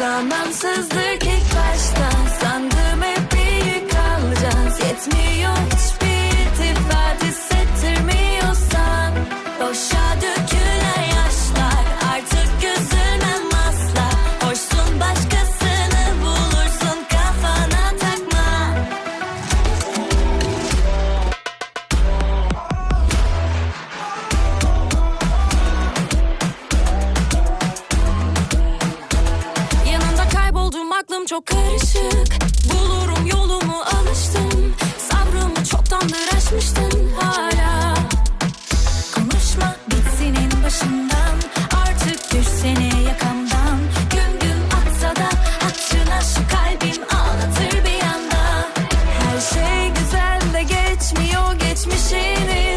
Zamansızlık ilk başta Sandım hep iyi kalacağız. Yetmiyor Aklım çok karışık. Bulurum yolumu alıştım. Sabrımı çoktandır aşmıştın hala. Konuşma git senin başından. Artık düşsene yakamdan. Güm güm atsa da Hatçına şu kalbim ağlatır bir anda. Her şey güzel de geçmiyor geçmişini.